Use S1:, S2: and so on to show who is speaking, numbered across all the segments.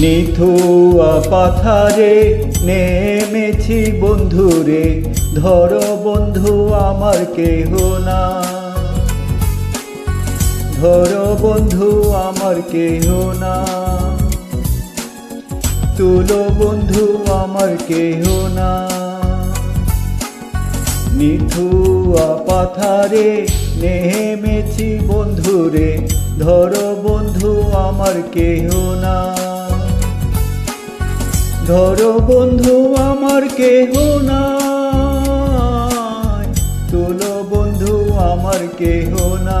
S1: নিথুয়া পাথারে নেমেছি বন্ধুরে, ধর বন্ধু আমার কেহ না। ধর বন্ধু আমার কেহ না। তুলো বন্ধু আমার কেহ না। নিথুয়া পাথারে নেমেছি বন্ধুরে, ধর বন্ধু আমার কেহ না। ধর বন্ধু আমার কেহ না তুলো বন্ধু আমার কেহ না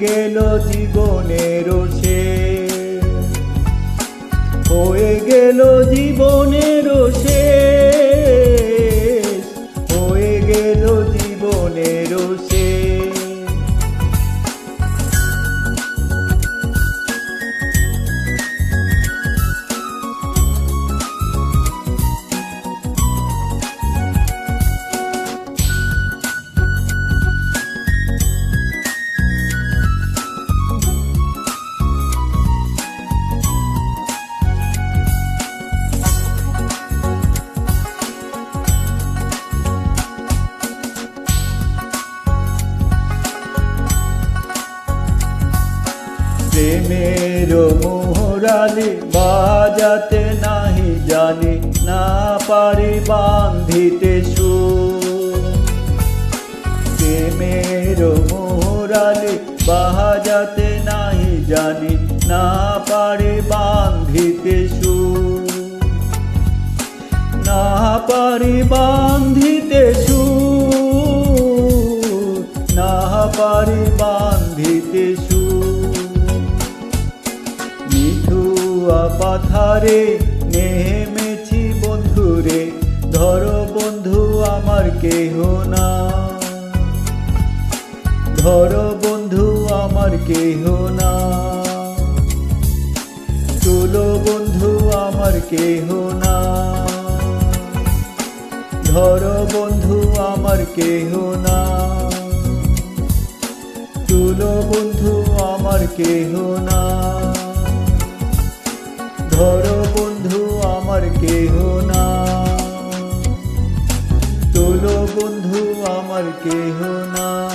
S1: গেল জীবনের সে। হয়ে গেল জীবনের সে। প্রেমের মোহরালি বাজাতে নাহি জানি, না পারি বান্ধিতে সুর। প্রেমের মোহরালি বাজাতে নাহি জানি, না পারি বান্ধিতে সুর। না পারি বান্ধিতে পাথারে নেমেছি বন্ধুরে, ধর বন্ধু আমার কেহ না। ধর বন্ধু আমার কেহ না। তুলো বন্ধু আমার কেহ না। ধর বন্ধু আমার কেহ না। তুলো বন্ধু আমার কেহ না। ধর বন্ধু আমার কেহ না। তোলো বন্ধু আমার কেহ না।